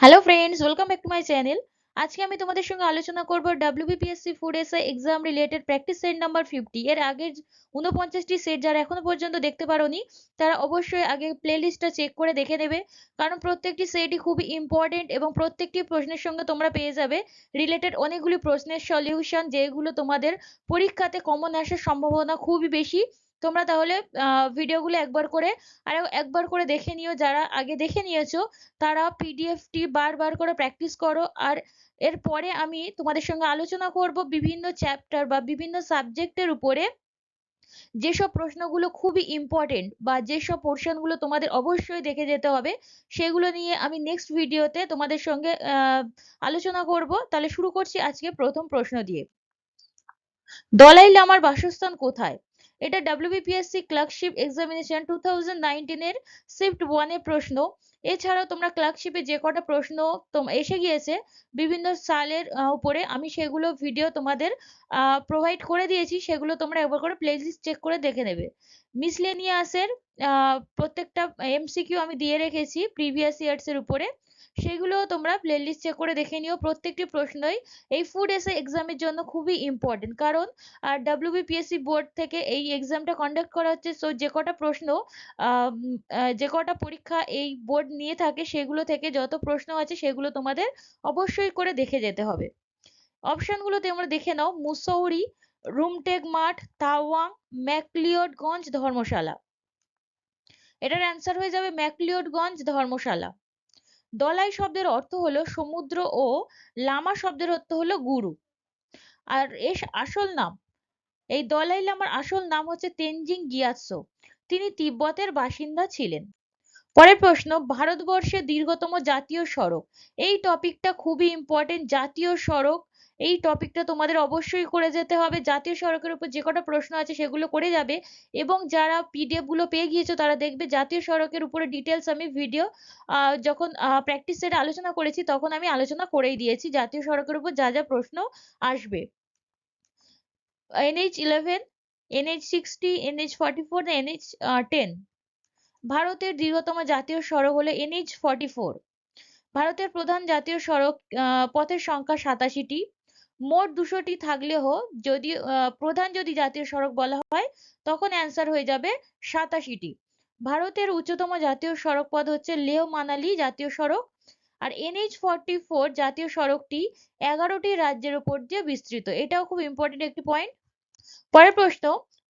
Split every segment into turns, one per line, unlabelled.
Hello friends welcome back to my channel আজকে আমি তোমাদের সঙ্গে আলোচনা করব WBPSC food SI exam related practice set number fifty এর আগের উনপঞ্চাশটি সেট যারা এখনও পর্যন্ত দেখতে পারোনি, তারা অবশ্যই আগে প্লেলিস্টটা চেক করে দেখে নেবে। কারণ প্রত্যেকটি সেটই খুবই ইম্পর্টেন্ট এবং প্রত্যেকটি প্রশ্নের সঙ্গে তোমরা পেয়ে যাবে। রিলেটেড অনেকগুলি প্রশ্নের সলিউশন যেগুলো তোমাদের পরীক্ষাতে কমন আসার সম্ভাবনা খুবই বেশি। তোমরা তাহলে ভিডিওগুলো একবার করে, আর একবার করে দেখে নিও। যারা আগে দেখে নিয়েছো, তারা পিডিএফটি বারবার করে প্র্যাকটিস করো। আর এরপরে আমি তোমাদের সঙ্গে আলোচনা করব বিভিন্ন চ্যাপ্টার বা বিভিন্ন সাবজেক্টের উপরে। যেসব প্রশ্নগুলো খুবই ইম্পর্টেন্ট বা যেসব পোর্শনগুলো তোমাদের অবশ্যই দেখে যেতে হবে, সেগুলো নিয়ে আমি নেক্সট ভিডিওতে তোমাদের সঙ্গে আলোচনা করব। তাহলে শুরু করছি আজকে প্রথম প্রশ্ন দিয়ে। দলাই লামার বাসস্থান কোথায়? এটা WBPSC clerkship examination two thousand নাইনটিনের shift ওয়ানের প্রশ্ন। এছাড়াও তোমরা ক্লার্কশিপে যে কটা প্রশ্ন এসে গিয়েছে, বিভিন্ন সালের উপরে আমি সেগুলো ভিডিও তোমাদের প্রোভাইড করে দিয়েছি, সেগুলো তোমরা একবার করে প্লেলিস্ট চেক করে দেখে নেবে। মিসলেনিয়াসের প্রত্যেকটা এমসিকিউ আমি দিয়ে রেখেছি প্রিভিয়াস ইয়ার্স এর উপরে। সেগুলো তোমরা প্লেলিস্ট চেক করে দেখে নিও। প্রত্যেকটি প্রশ্নই এই ফুড এসে এক্সামের জন্য খুবই ইম্পর্টেন্ট কারণ আর ডাব্লিউবিপিএসসি বোর্ড থেকে এই এক্সামটা কন্ডাক্ট করা হচ্ছে। সো যে কটা প্রশ্ন যে কটা পরীক্ষা এই বোর্ড নিয়ে থাকে, সেগুলো থেকে যত প্রশ্ন আছে, সেগুলো তোমাদের অবশ্যই করে দেখে যেতে হবে। অপশনগুলো তোমরা দেখে নাও। মুসৌরি, রুমটেক মাঠ, তাওয়াং ম্যাকলিওডগঞ্জ ধর্মশালা। এটার অ্যান্সার হয়ে যাবে ম্যাকলিওডগঞ্জ ধর্মশালা। দলাই শব্দের অর্থ হলো সমুদ্র ও লামা শব্দের অর্থ হলো গুরু। আর এর আসল নাম, এই দলাই লামার আসল নাম হচ্ছে তেনজিং গিয়াসো তিনি তিব্বতের বাসিন্দা ছিলেন। পরের প্রশ্ন ভারতবর্ষের দীর্ঘতম জাতীয় সড়ক। এই টপিকটা খুবই ইম্পর্টেন্ট জাতীয় সড়ক এই টপিকটা তোমাদের অবশ্যই করে যেতে হবে। জাতীয় সড়কের উপর যে কটা প্রশ্ন আছে সেগুলো করে যাবে এবং যারা পিডিএফগুলো পেয়ে গিয়েছো তারা দেখবে জাতীয় সড়কের উপরে ডিটেলস আমি ভিডিও যখন প্র্যাকটিস সেটে আলোচনা করেছি তখন আমি আলোচনা করেই দিয়েছি। জাতীয় সড়কের উপর যা যা প্রশ্ন আসবে। NH eleven NH sixty NH forty four NH ten ভারতের দীর্ঘতম জাতীয় সড়ক হলো এনএইচ ফর্টি ফোর ভারতের প্রধান জাতীয় সড়ক পথের সংখ্যা সাতাশিটি। মোট দুশোটি থাকলেও যদি প্রধান যদি জাতীয় সড়ক বলা হয়, তখন অ্যান্সার হয়ে যাবে সাতাশিটি। ভারতের উচ্চতম জাতীয় সড়ক পথ হচ্ছে লেহ মানালি জাতীয় সড়ক, আর এনএইচ ফর্টি ফোর জাতীয় সড়কটি এগারোটি রাজ্যের উপর দিয়ে বিস্তৃত। এটাও খুব ইম্পর্টেন্ট একটি পয়েন্ট পরের প্রশ্ন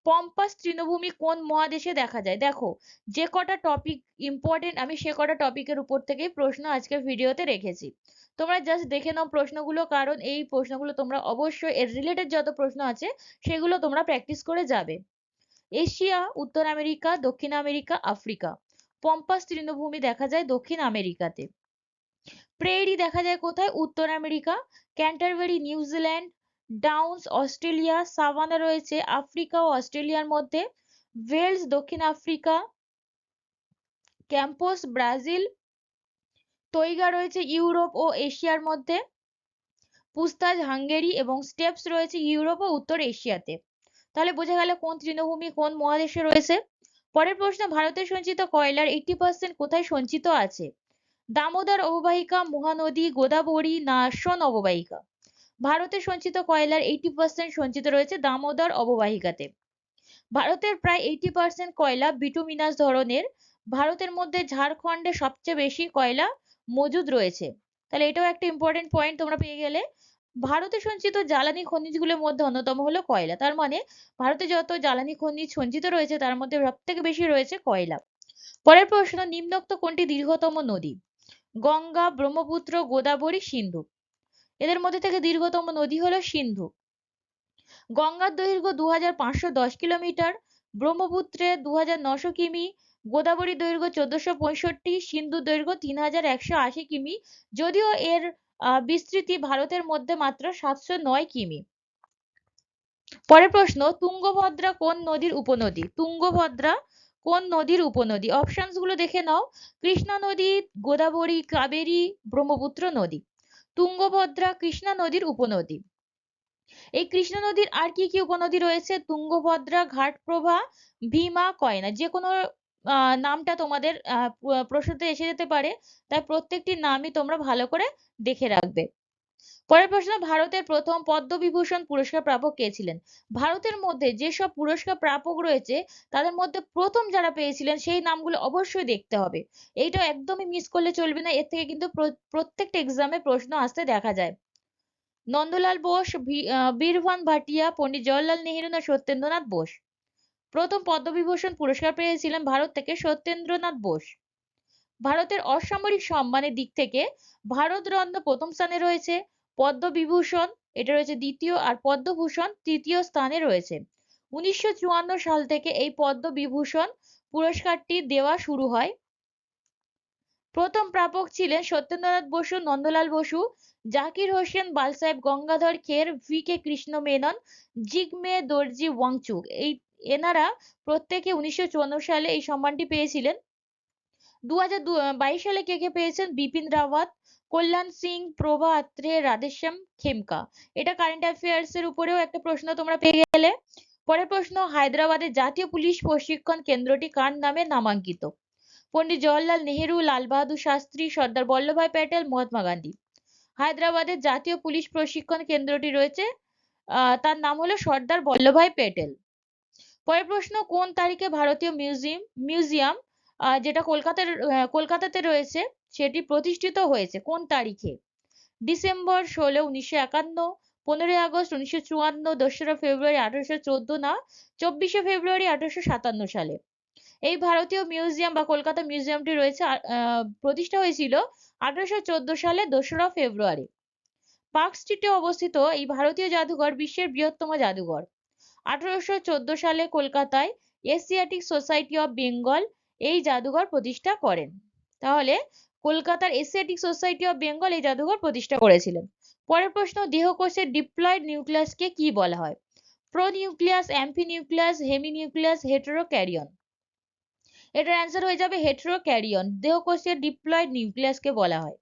পম্পাস তৃণভূমি কোন মহাদেশে দেখা যায়? দেখো, যে কটা টপিক ইম্পর্টেন্ট আমি সে কটা টপিকের উপর থেকেই প্রশ্ন আজকের ভিডিওতে রেখেছি। তোমরা জাস্ট দেখে নাও প্রশ্নগুলো, কারণ এই প্রশ্নগুলো তোমরা অবশ্যই, এর রিলেটেড যত প্রশ্ন আছে, সেগুলো তোমরা প্র্যাকটিস করে যাবে। এশিয়া, উত্তর আমেরিকা, দক্ষিণ আমেরিকা, আফ্রিকা। পম্পাস তৃণভূমি দেখা যায় দক্ষিণ আমেরিকাতে। প্রেরি দেখা যায় কোথায়? উত্তর America. Canterbury, New Zealand downs Australia savanna রয়েছে আফ্রিকা ও অস্ট্রেলিয়ার মধ্যে ওয়েলস দক্ষিণ আফ্রিকা ক্যাম্পোস ব্রাজিল তৈগা রয়েছে ইউরোপ ও এশিয়ার মধ্যে পুস্তাজ হাঙ্গেরি এবং স্টেপস রয়েছে ইউরোপ ও উত্তর এশিয়াতে তাহলে বোঝা গেল কোন তৃণভূমি কোন মহাদেশে রয়েছে। পরের প্রশ্ন ভারতের সঞ্চিত কয়লার এইটি পার্সেন্ট কোথায় সঞ্চিত আছে? দামোদর অববাহিকা, মহানদী, গোদাবরী না সোন অববাহিকা? ভারতে সঞ্চিত কয়লার এইটি পার্সেন্ট সঞ্চিত রয়েছে দামোদর অববাহিকাতে। ভারতের প্রায় এইটি পার্সেন্ট কয়লা বিটুমিনাস ধরনের। ভারতের মধ্যে ঝাড়খণ্ডে সবচেয়ে বেশি কয়লা মজুদ রয়েছে। তাহলে এটাও একটা ইম্পর্টেন্ট পয়েন্ট তোমরা পেয়ে গেলে। ভারতে সঞ্চিত জ্বালানি খনিজগুলোর মধ্যে অন্যতম হলো কয়লা। তার মানে ভারতে যত জ্বালানি খনিজ সঞ্চিত রয়েছে, তার মধ্যে সব থেকে বেশি রয়েছে কয়লা। পরের প্রশ্ন, নিম্নোক্ত কোনটি দীর্ঘতম নদী? গঙ্গা, ব্রহ্মপুত্র, গোদাবরী, সিন্ধু। এদের মধ্যে থেকে দীর্ঘতম নদী হলো সিন্ধু। গঙ্গার দৈর্ঘ্য দু হাজার পাঁচশো দশ কিলোমিটার ব্রহ্মপুত্রের দু কিমি, গোদাবরী দৈর্ঘ্য চোদ্দশো পঁয়ষট্টি সিন্ধুর দৈর্ঘ্য তিন হাজার একশো আশি কিমি, যদিও এর বিস্তৃতি ভারতের মধ্যে মাত্র সাতশো নয় কিমি। পরের প্রশ্ন, তুঙ্গভদ্রা কোন নদীর উপনদী? তুঙ্গভদ্রা কোন নদীর উপনদী? অপশনসগুলো দেখে নাও। কৃষ্ণা নদী, গোদাবরী, কাবেরী, ব্রহ্মপুত্র নদী। তুঙ্গভদ্রা কৃষ্ণা নদীর উপনদী। এই কৃষ্ণা নদীর আর কি কি উপনদী রয়েছে? তুঙ্গভদ্রা, ঘাটপ্রভা, ভীমা, কয়না। যে কোনো নামটা তোমাদের প্রশ্নতে এসে যেতে পারে। তাই প্রত্যেকটি নামই তোমরা ভালো করে দেখে রাখবে। পরের প্রশ্ন, ভারতের প্রথম পদ্মবিভূষণ পুরস্কার প্রাপক কে ছিলেন? ভারতের মধ্যে যেসব পুরস্কার প্রাপক রয়েছে, তাদের মধ্যে প্রথম যারা পেয়েছিলেন, সেই নামগুলো অবশ্যই দেখতে হবে। এইটা একদমই মিস করলে চলবে না, এর থেকে কিন্তু প্রত্যেকটা এক্সামে প্রশ্ন আসতে দেখা যায়। নন্দলাল বোস বীরভান ভাটিয়া, পণ্ডিত জওয়াহরলাল নেহেরু না সত্যেন্দ্রনাথ বোস? প্রথম পদ্মবিভূষণ পুরস্কার পেয়েছিলেন ভারত থেকে সত্যেন্দ্রনাথ বোস। ভারতের অসামরিক সম্মানের দিক থেকে ভারতরত্ন প্রথম স্থানে রয়েছে। পদ্মবিভূষণ, এটা রয়েছে দ্বিতীয়, আর পদ্মভূষণ তৃতীয় স্থানে রয়েছে। উনিশশো চুয়ান্ন সাল থেকে এই পদ্মবিভূষণ পুরস্কারটি দেওয়া শুরু হয়। প্রথম প্রাপক ছিলেন সত্যেন্দ্রনাথ বসু, নন্দলাল বসু, জাকির হোসেন, বালসাহেব গঙ্গাধর খের, ভি কে কৃষ্ণ মেনন জিগমে দর্জি ওয়াংচুক। এই এনারা প্রত্যেকে উনিশশো চুয়ান্ন সালে এই সম্মানটি পেয়েছিলেন। দু সালে কে কে পেয়েছেন? বিপিন রাওয়াত কল্যাণ সিং, প্রভা আত্রে, রাধেশ্যাম, খেমকা। এটা কারেন্ট অ্যাফেয়ার্স এর উপরেও একটা প্রশ্ন তোমরা পেয়ে গেলে। পরের প্রশ্ন হায়দ্রাবাদের জাতীয় পুলিশ প্রশিক্ষণ কেন্দ্রটি কার নামে নামাঙ্কিত? পন্ডিত জওয়াহরলাল নেহেরু, লাল বাহাদুর শাস্ত্রী, সর্দার বল্লভভাই প্যাটেল, মহাত্মা গান্ধী। হায়দ্রাবাদের জাতীয় পুলিশ প্রশিক্ষণ কেন্দ্রটি রয়েছে। তার নাম হলো সর্দার বল্লভভাই প্যাটেল। পরের প্রশ্ন, কোন তারিখে ভারতীয় মিউজিয়াম মিউজিয়াম যেটা কলকাতার কলকাতাতে রয়েছে সেটি প্রতিষ্ঠিত হয়েছে। কোন তারিখে? ডিসেম্বর ষোলো, উনিশশো একান্ন, পনেরোই আগস্ট, উনিশশো চুয়ান্ন, দোসরা ফেব্রুয়ারি, আঠারোশো চোদ্দ না চব্বিশে ফেব্রুয়ারি, আঠারোশো সাতান্ন সালে। এই ভারতীয় মিউজিয়াম বা কলকাতা মিউজিয়ামটি রয়েছে প্রতিষ্ঠা হয়েছিল আঠারোশো চোদ্দ সালে, দোসরা ফেব্রুয়ারি। পার্ক স্ট্রিটে অবস্থিত এই ভারতীয় জাদুঘর বিশ্বের বৃহত্তম জাদুঘর। আঠারোশো চোদ্দ সালে কলকাতায় এশিয়াটিক সোসাইটি অফ বেঙ্গল এই জাদুঘর প্রতিষ্ঠা করেন। তাহলে কলকাতার এশিয়াটিক সোসাইটি অফ বেঙ্গল এই জাদুঘর প্রতিষ্ঠা করেছিলেন। পরের প্রশ্ন, দেহকোষের ডিপ্লয়েড নিউক্লিয়াসকে কি বলা হয়? প্রোনিউক্লিয়াস, অ্যাম্ফিনিউক্লিয়াস, হেমিনিউক্লিয়াস, হেটেরোক্যারিয়ন। এটার অ্যান্সার হয়ে যাবে হেটেরো হেটেরোক্যারিয়ন। দেহকোষের ডিপ্লয়েড নিউক্লিয়াসকে বলা হয়।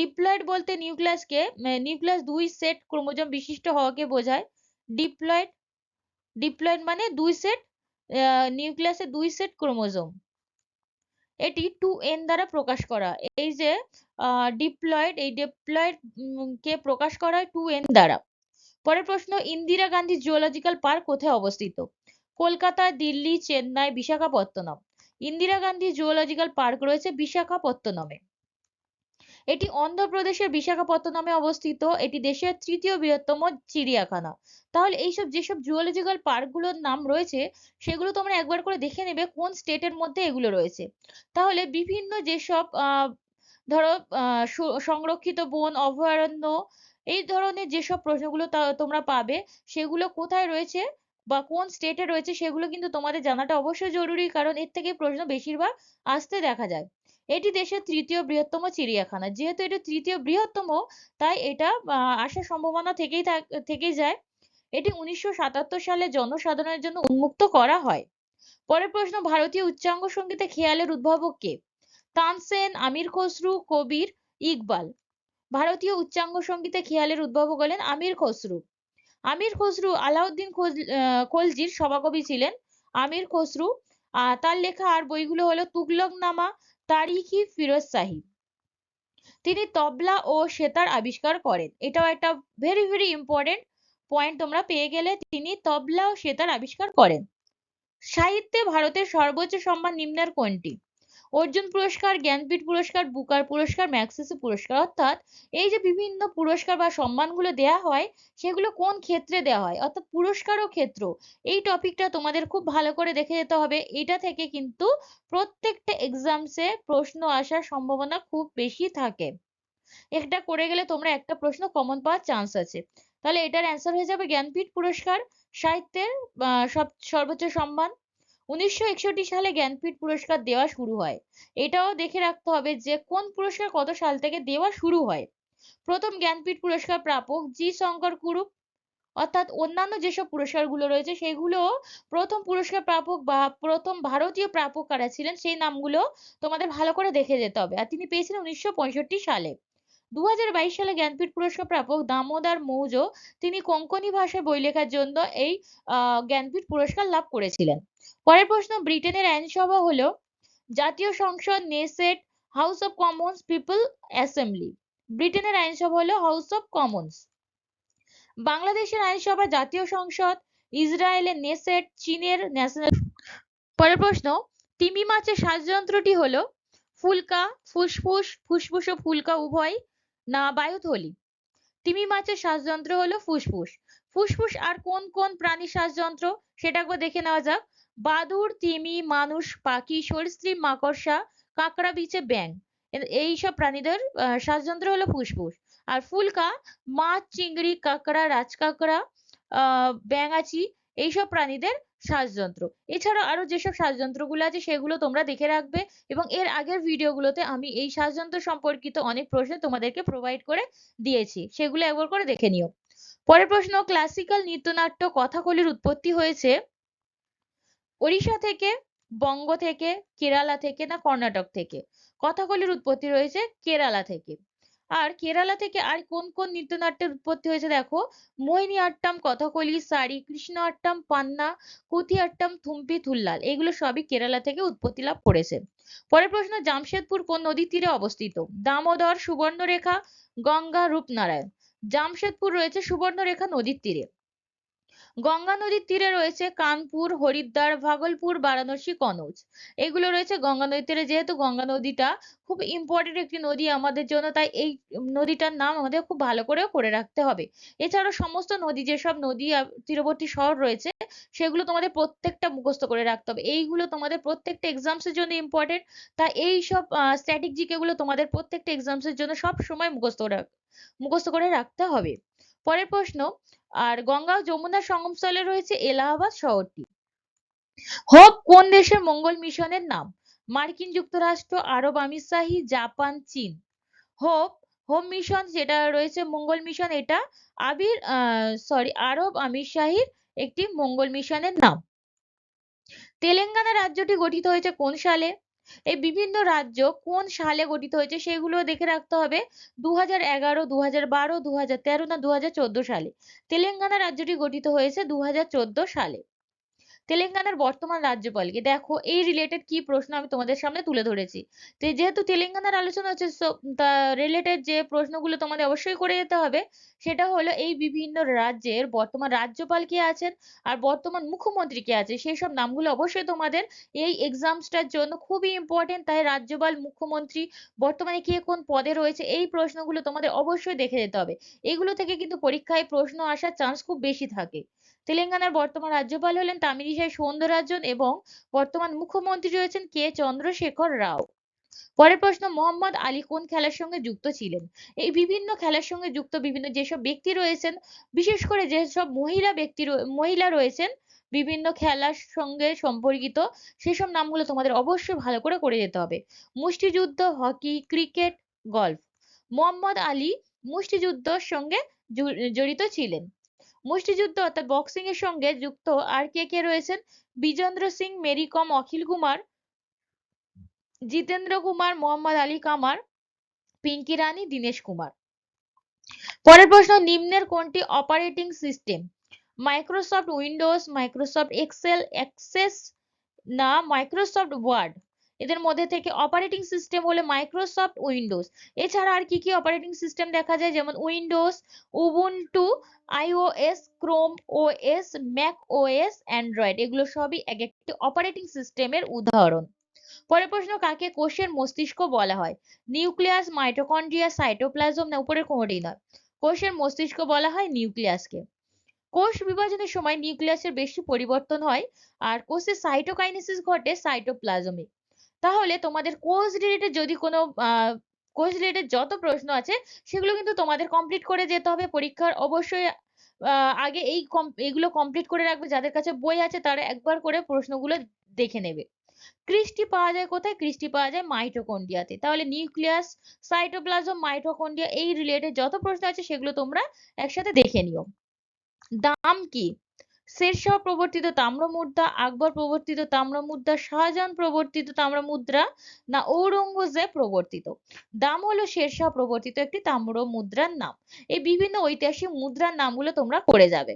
ডিপ্লয়েড বলতে নিউক্লিয়াসকে নিউক্লিয়াস দুই সেট ক্রোমোজোম বিশিষ্ট হওয়াকে বোঝায়। ডিপ্লয়েড ডিপ্লয়েড মানে দুই সেট নিউক্লিয়াসের দুই সেট ক্রোমোজোম। এটি টু এন দ্বারা প্রকাশ করা। এই যে ডিপ্লয়েড এই ডিপ্লয়েড কে প্রকাশ করা হয় টু এন দ্বারা। পরের প্রশ্ন, ইন্দিরা গান্ধী জুওলজিক্যাল পার্ক কোথায় অবস্থিত? কলকাতা, দিল্লি, চেন্নাই, বিশাখাপত্তনম। ইন্দিরা গান্ধী জুওলজিক্যাল পার্ক রয়েছে বিশাখাপত্তনমে। এটি অন্ধ্রপ্রদেশের বিশাখাপত্তনমে অবস্থিত। এটি দেশের তৃতীয় বৃহত্তম চিড়িয়াখানা। তাহলে এইসব যেসব জুওলজিক্যাল পার্কগুলোর নাম রয়েছে, সেগুলো তোমরা একবার করে দেখে নেবে কোন স্টেটের মধ্যে এগুলো রয়েছে। তাহলে বিভিন্ন যেসব ধরো সংরক্ষিত বন, অভয়ারণ্য, এই ধরনের যেসব প্রশ্নগুলো তোমরা পাবে, সেগুলো কোথায় রয়েছে বা কোন স্টেটে রয়েছে, সেগুলো কিন্তু তোমাদের জানাটা অবশ্যই জরুরি, কারণ এর থেকে প্রশ্ন বেশিরভাগ আসতে দেখা যায়। এটি দেশের তৃতীয় বৃহত্তম চিড়িয়াখানা। যেহেতু এটা তৃতীয় বৃহত্তম, তাই এটা আসার সম্ভাবনা থেকেই থেকেই যায়। এটি উনিশশো সালে জনসাধারণের জন্য উন্মুক্ত করা হয়। পরের প্রশ্ন, ভারতীয় উচ্চাঙ্গ সঙ্গীতে খেয়ালের উদ্ভাবক কে? তানসেন, আমির খসরু, কবির, ইকবাল। ভারতীয় উচ্চাঙ্গ সঙ্গীতে খেয়ালের উদ্ভাবক হলেন আমির খসরু। আমির খসরু আলাউদ্দিন খলজির সভাকবি ছিলেন। আমির খসরু আহ তার লেখা আর বইগুলো হলো তুগলকনামা তারিখি ফিরোজ শাহী। তিনি তবলা ও সেতার আবিষ্কার করেন। এটাও একটা ভেরি ভেরি ইম্পর্টেন্ট পয়েন্ট তোমরা পেয়ে গেলে তিনি তবলা ও সেতার আবিষ্কার করেন। সাহিত্যে ভারতের সর্বোচ্চ সম্মান নিম্নের কোনটি? অর্জুন পুরস্কার, জ্ঞানপীঠ পুরস্কার, বুকার পুরস্কার ম্যাগসেসে পুরস্কার, অর্থাৎ এই যে বিভিন্ন পুরস্কার বা সম্মানগুলো দেয়া হয়, সেগুলো কোন ক্ষেত্রে দেওয়া হয়? অর্থাৎ পুরস্কার ও ক্ষেত্র। এই টপিকটা তোমাদের খুব ভালো করে দেখে যেতে হবে। এটা থেকে কিন্তু প্রত্যেকটা এক্সামসে প্রশ্ন আসার সম্ভাবনা খুব বেশি থাকে। এটা করে গেলে তোমরা একটা প্রশ্ন কমন পাওয়ার চান্স আছে। তাহলে এটার অ্যান্সার হয়ে যাবে জ্ঞানপীঠ পুরস্কার, সাহিত্যের সব, সর্বোচ্চ সম্মান উনিশশো একষট্টি সালে জ্ঞানপীঠ পুরস্কার দেওয়া শুরু হয়। এটাও দেখে রাখতে হবে যে, কোন পুরস্কার কত সাল থেকে দেওয়া শুরু হয়। প্রথম জ্ঞানপীঠ পুরস্কার প্রাপক জি শঙ্কর কুরুপ, অর্থাৎ অন্যান্য যেসব পুরস্কারগুলো রয়েছে, সেগুলো প্রথম পুরস্কার প্রাপক বা প্রথম ভারতীয় প্রাপক কারা ছিলেন, সেই নামগুলো তোমাদের ভালো করে দেখে যেতে হবে। আর তিনি পেয়েছিলেন উনিশশো পঁয়ষট্টি সালে। দু হাজার বাইশ সালে জ্ঞানপীঠ পুরস্কার প্রাপক দামোদর মৌর্য, তিনি কোঙ্কনি ভাষায় বই লেখার জন্য এই জ্ঞানপীঠ পুরস্কার লাভ করেছিলেন। পরের প্রশ্ন, ব্রিটেনের আইনসভা হলো জাতীয় সংসদ Knesset House of Commons People Assembly. ব্রিটেনের আইনসভা হলো হাউস অফ কমন্স। বাংলাদেশের আইনসভা জাতীয় সংসদ ইসরায়েলের নেসেট, চীনের ন্যাশনাল পরের প্রশ্ন, তিমি মাছের শ্বাসযন্ত্রটি হলো ফুলকা, ফুসফুস ফুসফুস ও ফুলকা উভয় না বায়ুথলি? তিমি মাছের শ্বাসযন্ত্র হলো ফুসফুস। ফুসফুস আর কোন কোন প্রাণীর শ্বাসযন্ত্র সেটা একবার দেখে নেওয়া যাক। বাদুড়, তিমি, মানুষ, পাখি, সরীসৃপ, মাকড়সা, কাঁকড়া বিছে ব্যাঙ। এ- এইসব প্রাণীদের শ্বাসযন্ত্র হলো ফুসফুস। আর ফুলকা, মাছ, চিংড়ি, কাঁকড়া, রাজকাঁকড়া ব্যাঙাচি, এইসব প্রাণীদের শ্বাসযন্ত্র এছাড়া আরও যেসব শ্বাসযন্ত্রগুলো আছে, সেগুলো তোমরা দেখে রাখবে এবং এর আগের ভিডিওগুলোতে আমি এই শ্বাসযন্ত্র সম্পর্কিত অনেক প্রশ্ন তোমাদেরকে প্রোভাইড করে দিয়েছি, সেগুলো একবার করে দেখে নিও। পরের প্রশ্ন ক্লাসিক্যাল নৃত্যনাট্য কথাকলির উৎপত্তি হয়েছে ওড়িশা থেকে, বঙ্গ থেকে, কেরালা থেকে না কর্ণাটক থেকে? কথাকলির উৎপত্তি রয়েছে কেরালা থেকে। আর কেরালা থেকে আর কোন কোন নৃত্যনাট্যের উৎপত্তি হয়েছে দেখো? মোহিনী আট্টাম, কথাকলি, সারি, কৃষ্ণ আট্টাম, পান্না, কুথি আট্টাম, থুম্পি থুল্লাল এগুলো সবই কেরালা থেকে উৎপত্তি লাভ করেছে। পরের প্রশ্ন, জামশেদপুর কোন নদীর তীরে অবস্থিত? দামোদর সুবর্ণরেখা, গঙ্গা, রূপনারায়ণ। জামশেদপুর রয়েছে সুবর্ণরেখা নদীর তীরে। গঙ্গা নদীর তীরে রয়েছে কানপুর, হরিদ্বার, ভাগলপুর, বারাণসী, কনৌজ। এগুলো রয়েছে গঙ্গা নদীর তীরে। যেহেতু গঙ্গা নদীটা খুব ইম্পর্টেন্ট একটি নদী আমাদের জন্য, তাই এই নদীটার নাম আমাদের খুব ভালো করেও করে রাখতে হবে। এছাড়াও সমস্ত নদী, যেসব নদী তীরবর্তী শহর রয়েছে, সেগুলো তোমাদের প্রত্যেকটা মুখস্থ করে রাখতে হবে। এইগুলো তোমাদের প্রত্যেকটা এক্সামস এর জন্য ইম্পর্টেন্ট তাই এই সব স্ট্যাটিক জিকে গুলো তোমাদের প্রত্যেকটা এক্সামস এর জন্য সব সময় মুখস্থ করে মুখস্থ করে রাখতে হবে। পরের প্রশ্ন, আর গঙ্গা ও যমুনার সঙ্গমস্থলে রয়েছে এলাহাবাদ শহরটি। হোপ কোন দেশের মঙ্গল মিশনের নাম? মার্কিন যুক্তরাষ্ট্র, আরব আমিরশাহী, জাপান, চীন। হোপ হোম মিশন যেটা রয়েছে মঙ্গল মিশন, এটা আবির সরি আরব আমিরশাহীর একটি মঙ্গল মিশনের নাম। তেলেঙ্গানা রাজ্যটি গঠিত হয়েছে কোন সালে? এই বিভিন্ন রাজ্য কোন সালে গঠিত হয়েছে সেগুলো দেখে রাখতে হবে। দু হাজার এগারো দু হাজার বারো দু হাজার তেরো না দু হাজার চোদ্দ সালে। তেলেঙ্গানা রাজ্যটি গঠিত হয়েছে দু হাজার চোদ্দ সালে। তেলেঙ্গানার বর্তমান রাজ্যপাল কে, দেখো এই রিলেটেড কি প্রশ্ন আমি তোমাদের সামনে তুলে ধরেছি। তো যেহেতু তেলেঙ্গানার আলোচনা হচ্ছে রিলেটেড যে প্রশ্নগুলো তোমাদের অবশ্যই করে যেতে হবে, সেটা হলো এই বিভিন্ন রাজ্যের বর্তমান রাজ্যপাল কে আছেন আর বর্তমান মুখ্যমন্ত্রী কে আছে সেই সব নামগুলো অবশ্যই তোমাদের এই এক্সামসটার জন্য খুবই ইম্পর্টেন্ট তাই রাজ্যপাল, মুখ্যমন্ত্রী, বর্তমানে কে কোন পদে রয়েছে, এই প্রশ্নগুলো তোমাদের অবশ্যই দেখে যেতে হবে। এগুলো থেকে কিন্তু পরীক্ষায় প্রশ্ন আসার চান্স খুব বেশি থাকে। তেলেঙ্গানার বর্তমান রাজ্যপাল হলেন তামিলিসাই সৌন্দররাজন এবং বর্তমান মুখ্যমন্ত্রী রয়েছেন কে চন্দ্রশেখর রাও। পরের প্রশ্ন, মোহাম্মদ আলী কোন খেলার সঙ্গে যুক্ত ছিলেন? এই বিভিন্ন খেলার সঙ্গে যুক্ত বিভিন্ন যেসব ব্যক্তি রয়েছেন, বিশেষ করে যেসব মহিলা ব্যক্তি মহিলা রয়েছেন, বিভিন্ন খেলার সঙ্গে সম্পর্কিত, সেসব নামগুলো তোমাদের অবশ্যই ভালো করে করে যেতে হবে। মুষ্টিযুদ্ধ, hockey, cricket, golf. Muhammad Ali মুষ্টিযুদ্ধর সঙ্গে জড়িত ছিলেন। মুষ্টিযুদ্ধ অর্থাৎ বক্সিং এর সঙ্গে যুক্ত আর কে কে রয়েছেন? বিজেন্দ্র সিং, মেরি কম, অখিল কুমার, জিতেন্দ্র কুমার, মোহাম্মদ আলী কামার, পিঙ্কি রানী, দীনেশ কুমার। পরের প্রশ্ন, নিম্নের কোনটি operating system Microsoft Windows Microsoft Excel Access না মাইক্রোসফট ওয়ার্ড এদের মধ্যে থেকে অপারেটিং সিস্টেম হলো মাইক্রোসফট উইন্ডোজ এছাড়া আর কি কি অপারেটিং সিস্টেম দেখা যায়? যেমন Windows Ubuntu iOS Chrome OS Mac OS Android এগুলো সবই এক একটি অপারেটিং সিস্টেমের উদাহরণ। পরের প্রশ্ন, কাকে কোষের মস্তিষ্ক বলা হয়? নিউক্লিয়াস মাইটোকন্ড্রিয়া সাইটোপ্লাজম না, উপরের কোনটি নয়। কোষের মস্তিষ্ক বলা হয় নিউক্লিয়াসকে কোষ বিভাজনের সময় নিউক্লিয়াসের বেশি পরিবর্তন হয়, আর কোষে সাইটোকাইনেসিস ঘটে সাইটোপ্লাজমে তাহলে তোমাদের কোষ রিলেটেড যদি কোনো কোষ রিলেটেড যত প্রশ্ন আছে, সেগুলো কিন্তু তোমাদের কমপ্লিট করে যেতে হবে। পরীক্ষার অবশ্যই আগে এই এগুলো কমপ্লিট করে রাখবে। যাদের কাছে বই আছে, তারা একবার করে প্রশ্নগুলো দেখে নেবে। কৃষ্টি পাওয়া যায় কোথায়? কৃষ্টি পাওয়া যায় মাইটোকন্ড্রিয়াতে তাহলে নিউক্লিয়াস সাইটোপ্লাজম মাইটোকন্ড্রিয়া এই রিলেটেড যত প্রশ্ন আছে, সেগুলো তোমরা একসাথে দেখে নিও। দাম কি? শেরশাহ প্রবর্তিত তাম্র মুদ্রা আকবর প্রবর্তিত তাম্র মুদ্রা শাহজাহান প্রবর্তিত তাম্র মুদ্রা না ঔরঙ্গজেব প্রবর্তিত। দাম হলো শেরশাহ প্রবর্তিত একটি তাম্র মুদ্রার নাম। এই বিভিন্ন ঐতিহাসিক মুদ্রার নামগুলো তোমরা করে যাবে।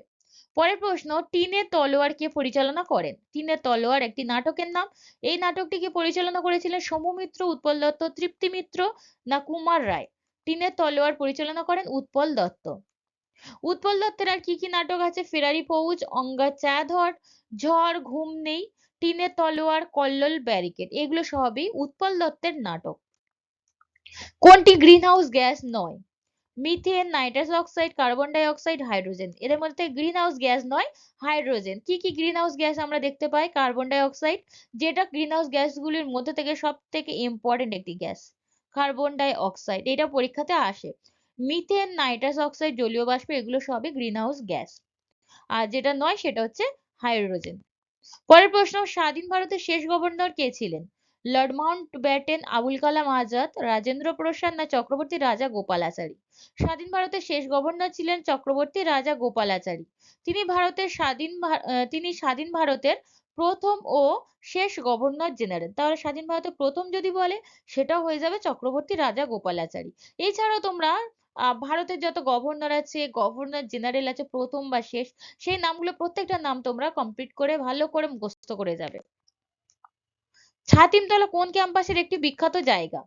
পরের প্রশ্ন, টিনের তলোয়ার কে পরিচালনা করেন? টিনের তলোয়ার একটি নাটকের নাম। এই নাটকটিকে পরিচালনা করেছিলেন সৌম্যমিত্র, উৎপল দত্ত, তৃপ্তি মিত্র, না কুমার রায়? টিনের তলোয়ার পরিচালনা করেন উৎপল দত্ত। উৎপল দত্তের আর কি কি নাটক আছে? ফেরারি ফৌজ, অঙ্গা চাঁদর ঝড়, ঘুম নেই টিনের তলোয়ার, কল্লোল, ব্যারিকেড। এগুলো সবই উৎপল দত্তের নাটক। কোনটি গ্রিন হাউস গ্যাস নয়? Methane, nitrous oxide, carbon dioxide hydrogen. এদের মধ্যে গ্রিন হাউস গ্যাস নয়, হাইড্রোজেন। কি কি গ্রিনহাউস গ্যাস আমরা দেখতে পাই? কার্বন ডাই অক্সাইড যেটা গ্রিনহাউস গ্যাসগুলির মধ্যে থেকে সব থেকে ইম্পর্টেন্ট একটি গ্যাস। কার্বন ডাই অক্সাইড এটা পরীক্ষাতে আসে। মিথেন, নাইট্রাস অক্সাইড, জলীয় বাষ্প, এগুলো সবই গ্রিনহাউস গ্যাস। আর যেটা নয় সেটা হচ্ছে হাইড্রোজেন। পরের প্রশ্ন, স্বাধীন ভারতের শেষ গভর্নর কে ছিলেন? Lord Mountbatten Abul Kalam Azad, Rajendra Prasad না চক্রবর্তী রাজা গোপালাচারী স্বাধীন ভারতের শেষ গভর্নর ছিলেন চক্রবর্তী রাজা গোপালাচারী তিনি ভারতের স্বাধীন তিনি স্বাধীন ভারতের প্রথম ও শেষ গভর্নর জেনারেল। তাহলে স্বাধীন ভারতের প্রথম যদি বলে সেটা হয়ে যাবে চক্রবর্তী রাজা গোপালাচারী এছাড়াও তোমরা ভারতের যত গভর্নর আছে গভর্নর জেনারেল আছে, প্রথম বা শেষ, সেই নামগুলো প্রত্যেকটা নাম তোমরা কমপ্লিট করে ভালো করে মুখস্থ করে যাবে। ছাতিমতলা কোন ক্যাম্পাসের একটি বিখ্যাত জায়গা?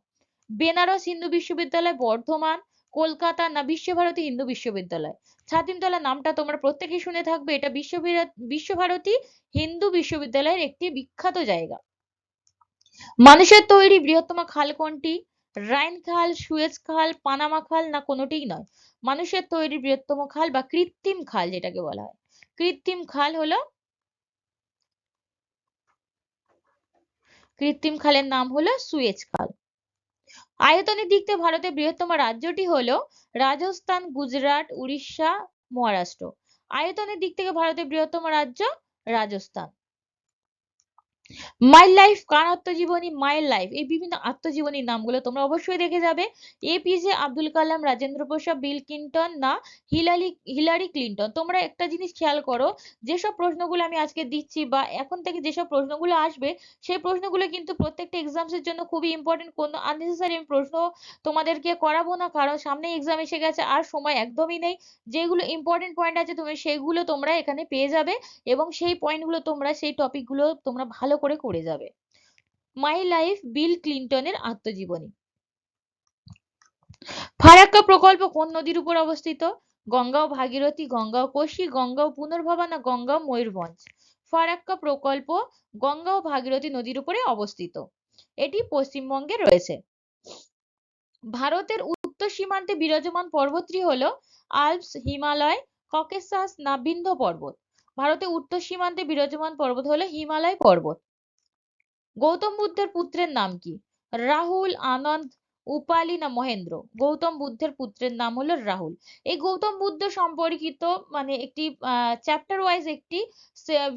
বেনারস হিন্দু বিশ্ববিদ্যালয়, বর্ধমান, কলকাতা না বিশ্বভারতী হিন্দু বিশ্ববিদ্যালয়? ছাতিমতলা নামটা তোমরা প্রত্যেকেই শুনে থাকবে, এটা বিশ্বভারতী হিন্দু বিশ্ববিদ্যালয়ের একটি বিখ্যাত জায়গা। মানুষের তৈরি বৃহত্তম খাল কোনটি? রাইন খাল, সুয়েজ খাল, পানামা খাল না কোনোটিই নয়। মানুষের তৈরি বৃহত্তম খাল বা কৃত্রিম খাল যেটাকে বলা হয়। কৃত্রিম খাল হলো কৃত্রিম খালের নাম হলো সুয়েজ খাল। আয়তনের দিক থেকে ভারতের বৃহত্তম রাজ্যটি হলো রাজস্থান, গুজরাট, উড়িষ্যা, মহারাষ্ট্র। আয়তনের দিক থেকে ভারতের বৃহত্তম রাজ্য রাজস্থান। মাই লাইফ কার আত্মজীবনী? মাই লাইফ এই বিভিন্ন আত্মজীবনীর নামগুলো তোমরা অবশ্যই দেখে যাবে। এপিজে আব্দুল কালাম, রাজেন্দ্র প্রসাদ, বিল ক্লিন্টন না হিলারি হিলারি ক্লিন্টন। তোমরা একটা জিনিস খেয়াল করো, যেসব প্রশ্নগুলো আমি আজকে দিচ্ছি বা এখন থেকে যেসব প্রশ্নগুলো আসবে, সেই প্রশ্নগুলো কিন্তু প্রত্যেকটা এক্সামস এর জন্য খুবই ইম্পর্টেন্ট কোনো আননেসেসারি আমি প্রশ্ন তোমাদেরকে করাবো না, কারণ সামনে এক্সাম এসে গেছে আর সময় একদমই নেই। যেগুলো ইম্পর্টেন্ট পয়েন্ট আছে তুমি সেগুলো তোমরা এখানে পেয়ে যাবে এবং সেই পয়েন্টগুলো তোমরা, সেই টপিকগুলো তোমরা ভালো করে করে যাবে। মাই লাইফ বিল ক্লিন্টনের আত্মজীবনী। ফারাক্কা প্রকল্প কোন নদীর উপর অবস্থিত? গঙ্গা ও ভাগীরথী গঙ্গা ও কোশি গঙ্গা ও পুনর্ভবা না গঙ্গা ময়ূরভঞ্জ? ফারাক্কা প্রকল্প গঙ্গা ও ভাগীরথী নদীর উপরে অবস্থিত। এটি পশ্চিমবঙ্গে রয়েছে। ভারতের উত্তর সীমান্তে বিরাজমান পর্বতটি হলো আলপস, হিমালয় ককেসাস না বিন্ধ্য পর্বত। ভারতের উত্তর সীমান্তে বিরাজমান পর্বত হলো হিমালয় পর্বত। গৌতম বুদ্ধের পুত্রের নাম কি? রাহুল, আনন্দ, উপালি না মহেন্দ্র? গৌতম বুদ্ধের পুত্রের নাম হলো রাহুল। এই গৌতম বুদ্ধ সম্পর্কিত মানে একটি চ্যাপ্টার ওয়াইজ একটি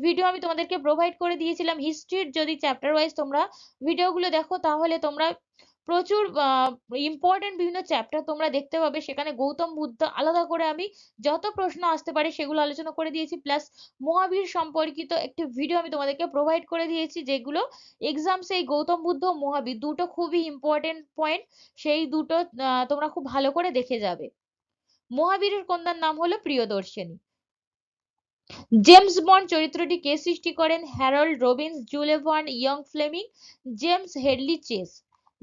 ভিডিও আমি তোমাদেরকে প্রোভাইড করে দিয়েছিলাম। হিস্ট্রির যদি চ্যাপ্টার ওয়াইজ তোমরা ভিডিওগুলো দেখো, তাহলে তোমরা প্রচুর ইম্পর্টেন্ট বিভিন্ন চ্যাপ্টার তোমরা দেখতে পাবে। সেখানে গৌতম বুদ্ধ আলাদা করে আমি যত প্রশ্ন আসতে পারে সেগুলো আলোচনা করে দিয়েছি। প্লাস মহাবীর সম্পর্কিত একটি ভিডিও আমি তোমাদেরকে প্রোভাইড করে দিয়েছি, যেগুলো এক্সামসে এই গৌতম বুদ্ধ মহাবীর দুটো খুবই ইম্পর্টেন্ট পয়েন্ট সেই দুটো তোমরা খুব ভালো করে দেখে যাবে। মহাবীরের কন্যার নাম হলো প্রিয়দর্শিনী। জেমস বন্ড চরিত্রটি কে সৃষ্টি করেন Harold Robbins, Jules Verne Ian Fleming, James Hadley Chase.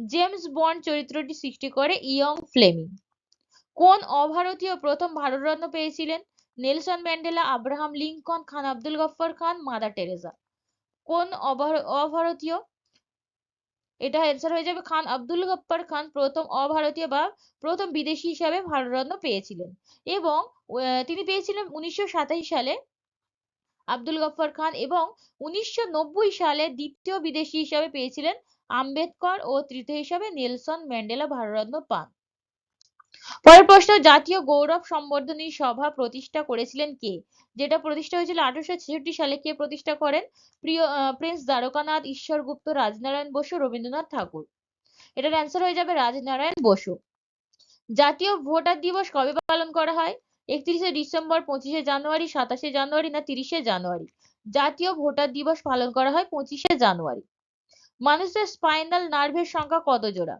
James Bond চরিত্রটি সৃষ্টি করে ইয়ং ফ্লেমিং কোন অভারতীয় প্রথম ভারতরত্ন পেয়েছিলেন? Nelson Mandela, Abraham Lincoln, Khan Abdul Ghaffar Khan, Mother Teresa. কোন অভারতীয়? এটা অ্যান্সার হয়ে যাবে, খান আব্দুল গফ্ফর খান প্রথম অভারতীয় বা প্রথম বিদেশি হিসাবে ভারতরত্ন পেয়েছিলেন। এবং তিনি পেয়েছিলেন উনিশশো সালে আব্দুল গফ্ফর খান এবং উনিশশো নব্বই সালে দ্বিতীয় বিদেশি হিসাবে পেয়েছিলেন আম্বেদকর ও তৃতীয় হিসাবে নেলসন ম্যান্ডেলা ভারতরত্ন পান। পরের প্রশ্ন, জাতীয় গৌরব সম্বর্ধনী সভা প্রতিষ্ঠা করেছিলেন কে? যেটা প্রতিষ্ঠা হয়েছিল আঠারোশো ছেষট্টি সালে। কে প্রতিষ্ঠা করেন? প্রিয় প্রিন্স দ্বারকানাথ ঈশ্বর গুপ্ত রাজনারায়ণ বসু, রবীন্দ্রনাথ ঠাকুর। এটার অ্যান্সার হয়ে যাবে রাজনারায়ণ বসু। জাতীয় ভোটার দিবস কবে পালন করা হয়? একত্রিশে ডিসেম্বর, পঁচিশে জানুয়ারি, সাতাশে জানুয়ারি না তিরিশে জানুয়ারি? জাতীয় ভোটার দিবস পালন করা হয় পঁচিশে জানুয়ারি। মানুষের স্পাইনাল নার্ভের সংখ্যা কত জোড়া?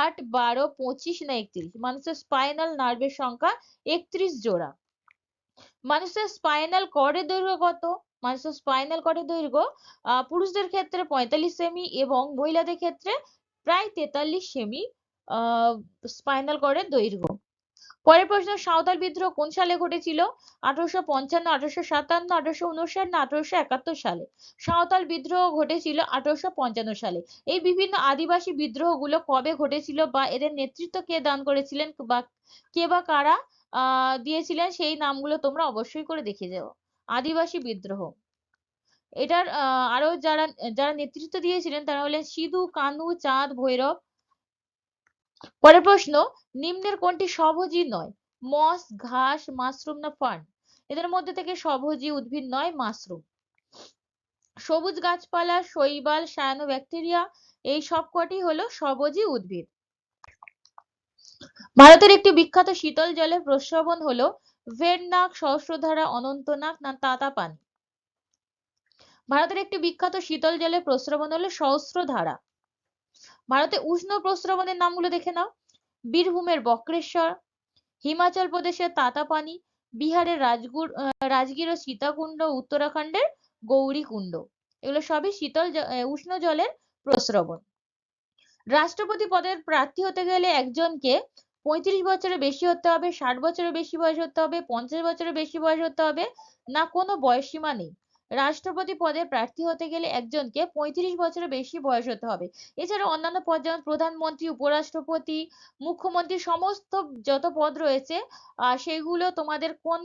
আট, বারো, পঁচিশ না একত্রিশ? মানুষের স্পাইনাল নার্ভের সংখ্যা একত্রিশ জোড়া। মানুষের স্পাইনাল কর্ডের দৈর্ঘ্য কত? মানুষের স্পাইনাল কর্ডের দৈর্ঘ্য পুরুষদের ক্ষেত্রে পঁয়তাল্লিশ সেমি এবং মহিলাদের ক্ষেত্রে প্রায় তেতাল্লিশ সেমি স্পাইনাল কর্ডের দৈর্ঘ্য। পরের প্রশ্ন, সাঁওতাল বিদ্রোহ কোন সালে ঘটেছিল? আঠারোশো পঞ্চান্ন, আঠারোশো সাতান্ন, আঠারোশো উনষাট না আঠারোশো একাত্তর সালে? সাঁওতাল বিদ্রোহ ঘটেছিল আঠারোশো পঞ্চান্ন সালে। এই বিভিন্ন আদিবাসী বিদ্রোহগুলো কবে ঘটেছিল বা এদের নেতৃত্ব কে দান করেছিলেন বা কে বা কারা আহ দিয়েছিলেন সেই নামগুলো তোমরা অবশ্যই করে দেখে যাও। আদিবাসী বিদ্রোহ। এটার আহ আরও যারা যারা নেতৃত্ব দিয়েছিলেন তারা হলেন সিধু, কানু, চাঁদ, ভৈরব পরের প্রশ্ন, নিম্নের কোনটি স্বভোজী নয়? মস, ঘাস, মাশরুম না ফার্ন? এদের মধ্যে থেকে স্বভোজী উদ্ভিদ নয়, মাশরুম। সবুজ গাছপালা, শৈবাল সায়ানো ব্যাকটেরিয়া, এই সবকটি হলো স্বভোজী উদ্ভিদ। ভারতের একটি বিখ্যাত শীতল জলের প্রস্রবণ হলো ভেরনাক, সহস্রধারা, অনন্তনাগ, না তাতাপানি। ভারতের একটি বিখ্যাত শীতল জলের প্রস্রবণ হলো সহস্রধারা। ভারতে উষ্ণ প্রস্রবণের নামগুলো দেখে নাও। বীরভূমের বক্রেশ্বর, হিমাচল প্রদেশের তাতাপানি, বিহারের রাজগুর রাজগীর ও সীতাকুণ্ড, উত্তরাখণ্ডের গৌরীকুণ্ড। এগুলো সবই শীতল উষ্ণ জলের প্রস্রবণ। রাষ্ট্রপতি পদের প্রার্থী হতে গেলে একজনকে পঁয়ত্রিশ বছরের বেশি হতে হবে, ষাট বছরের বেশি বয়স হতে হবে, পঞ্চাশ বছরের বেশি বয়স হতে হবে, না কোনো বয়সসীমা নেই। রাষ্ট্রপতি পদে প্রার্থী হতে গেলে একজনকে পঁয়ত্রিশ বছরের বেশি বয়স হতে হবে। এছাড়া অন্যান্য পদ যেমন প্রধানমন্ত্রী, উপরাষ্ট্রপতি, মুখ্যমন্ত্রী, সমস্ত যত পদ রয়েছে সেগুলো তোমাদের কোন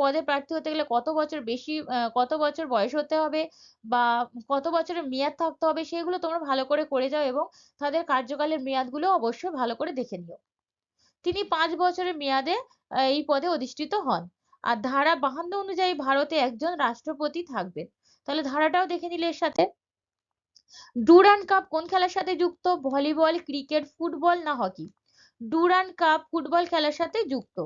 পদে প্রার্থী হতে গেলে কত বছর বেশি কত বছর বয়স হতে হবে বা কত বছরের মেয়াদ থাকতে হবে, সেগুলো তোমরা ভালো করে করে যাও এবং তাদের কার্যকালের মেয়াদগুলো অবশ্যই ভালো করে দেখে নিও। তিনি পাঁচ বছরের মেয়াদে এই পদে অধিষ্ঠিত হন। আর ধারা বাহান্ন অনুযায়ী ভারতে একজন রাষ্ট্রপতি থাকবেন। তাহলে ধারাটাও দেখে নিলে এর সাথে। ডুরান্ড কাপ কোন খেলার সাথে যুক্ত? ভলিবল, ক্রিকেট, ফুটবল না হকি? ডুরান্ড কাপ ফুটবল খেলার সাথে যুক্ত।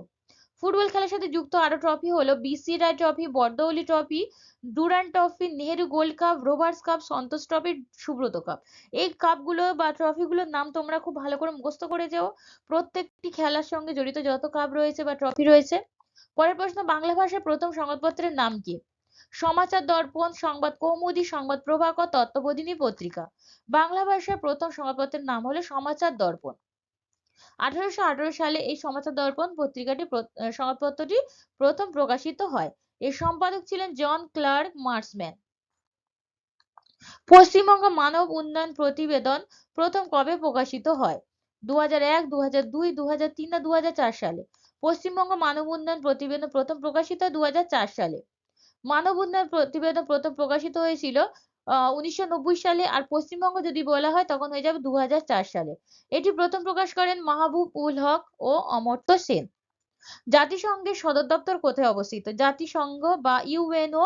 ফুটবল খেলার সাথে যুক্ত আরও ট্রফি হলো B C Roy trophy Bordoloi trophy Durand trophy Nehru gold cup, Rovers cup, Santosh trophy, Subroto cup. এই কাপগুলো বা ট্রফিগুলোর নাম তোমরা খুব ভালো করে মুখস্থ করে যাও। প্রত্যেকটি খেলার সঙ্গে জড়িত যত কাপ রয়েছে বা ট্রফি রয়েছে পরের প্রশ্ন, বাংলা ভাষার প্রথম সংবাদপত্রের নাম কি? সমাচার দর্পণ, সংবাদ কৌমুদী, সংবাদ প্রভাকর, তত্ত্ববোধিনী পত্রিকা। বাংলা ভাষার প্রথম সংবাদপত্রের নাম হলো সমাচার দর্পণ। আঠারোশো আঠারো সালে এই সমাচার দর্পণ পত্রিকাটি সংবাদপত্রটি প্রথম প্রকাশিত হয়। এর সম্পাদক ছিলেন জন ক্লার্ক মার্সম্যান। পশ্চিমবঙ্গ মানব উন্নয়ন প্রতিবেদন প্রথম কবে প্রকাশিত হয়? দু হাজার এক দু হাজার দুই দু হাজার তিন, না দু হাজার চার সালে? পশ্চিমবঙ্গ মানব উন্নয়ন প্রতিবেদন প্রথম প্রকাশিত দু সালে। মানব উন্নয়ন প্রতিবেদন প্রথম প্রকাশিত হয়েছিল, আহ, উনিশশো নব্বই সালে আর পশ্চিমবঙ্গ যদি বলা হয় তখন হয়ে যাবে দু হাজার চার সালে। এটি প্রথম প্রকাশ করেন মাহবুব উল হক ও অমর্ত্য সেন। জাতিসংঘের সদর দপ্তর কোথায় অবস্থিত? জাতিসংঘ বা ইউএনও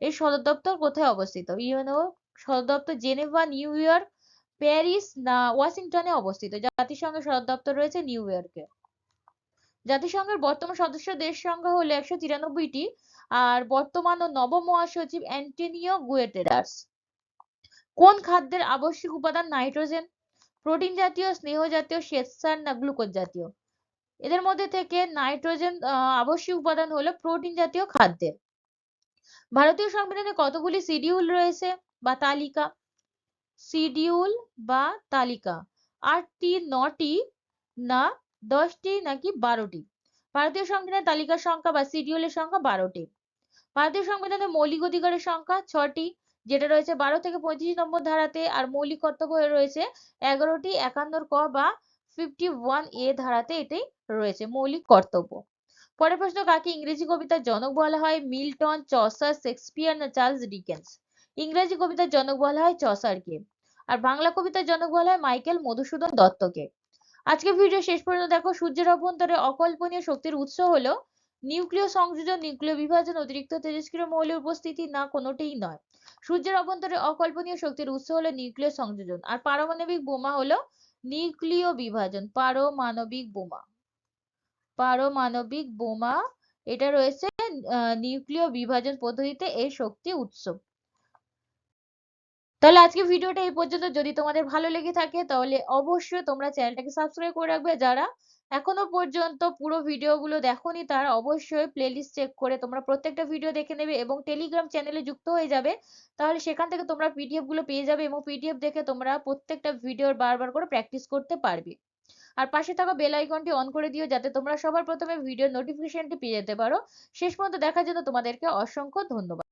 এর সদর দপ্তর কোথায় অবস্থিত? ইউএনও সদর দপ্তর জেনেভা, নিউ ইয়র্ক, প্যারিস না ওয়াশিংটনে অবস্থিত? জাতিসংঘের সদর দপ্তর রয়েছে নিউ ইয়র্কে। জাতিসংঘের বর্তমান সদস্য দেশ সংখ্যা হলো একশো তিরানব্বইটি, আর বর্তমান ও নবম মহাসচিব অ্যান্টোনিও গুয়েটেরাস। কোন খাদ্যের আবশ্যিক উপাদান নাইট্রোজেন? প্রোটিন জাতীয়, স্নেহ জাতীয়, শ্বেতসার না গ্লুকোজ জাতীয়? এদের মধ্যে থেকে নাইট্রোজেন আবশ্যিক উপাদান হলো প্রোটিন জাতীয় খাদ্যের ভারতীয় সংবিধানে কতগুলি শিডিউল রয়েছে বা তালিকা? শিডিউল বা তালিকা। আটটি, নটি না দশটি নাকি বারোটি? ভারতীয় সংবিধানের তালিকার সংখ্যা বা শিডিউলের সংখ্যা বারোটি। ভারতীয় সংবিধানের মৌলিক অধিকারের সংখ্যা ছটি যেটা রয়েছে বারো থেকে পঁয়ত্রিশ নম্বর ধারাতে, আর মৌলিক কর্তব্য রয়েছে এগারোটি, একান্নর ক বা ফিফটি ওয়ান এ ধারাতে এটাই রয়েছে মৌলিক কর্তব্য। পরের প্রশ্ন, কাকে ইংরেজি কবিতার জনক বলা হয়? মিল্টন, চসার, শেক্সপিয়ার না চার্লস ডিকেন্স? ইংরেজি কবিতার জনক বলা হয় চসারকে। আর বাংলা কবিতার জনক বলা হয় মাইকেল মধুসূদন দত্তকে। আজকে ভিডিও শেষ পর্যন্ত দেখো, সূর্যের অভ্যন্তরে অকল্পনীয় শক্তির উৎস হলো নিউক্লিয় সংযোজন, নিউক্লিয় বিভাজন, অতিরিক্ত তেজস্ক্রিয় মৌলের উপস্থিতি না কোনোটিই নয়। সূর্যের অভ্যন্তরে অকল্পনীয় শক্তির উৎস হলো নিউক্লিয় সংযোজন, আর পারমাণবিক বোমা হলো নিউক্লিয় বিভাজন, পারমাণবিক বোমা। পারমাণবিক বোমা, এটা রয়েছে নিউক্লিয় বিভাজন পদ্ধতিতে এই শক্তি উৎস। তাহলে আজকে ভিডিওটা এই পর্যন্ত। যদি তোমাদের ভালো লেগে থাকে, তাহলে অবশ্যই তোমরা চ্যানেলটাকে সাবস্ক্রাইব করে রাখবে। যারা এখনও পর্যন্ত পুরো ভিডিওগুলো দেখোনি, তারা অবশ্যই প্লেলিস্ট চেক করে তোমরা প্রত্যেকটা ভিডিও দেখে নেবে এবং টেলিগ্রাম চ্যানেলে যুক্ত হয়ে যাবে। তাহলে সেখান থেকে তোমরা পিডিএফগুলো পেয়ে যাবে এবং পিডিএফ দেখে তোমরা প্রত্যেকটা ভিডিওর বারবার করে প্র্যাকটিস করতে পারবে। আর পাশে থাকা বেল আইকনটি অন করে দিও, যাতে তোমরা সবার প্রথমে ভিডিও নোটিফিকেশনটি পেয়ে যেতে পারো। শেষ পর্যন্ত দেখার জন্য তোমাদেরকে অসংখ্য ধন্যবাদ।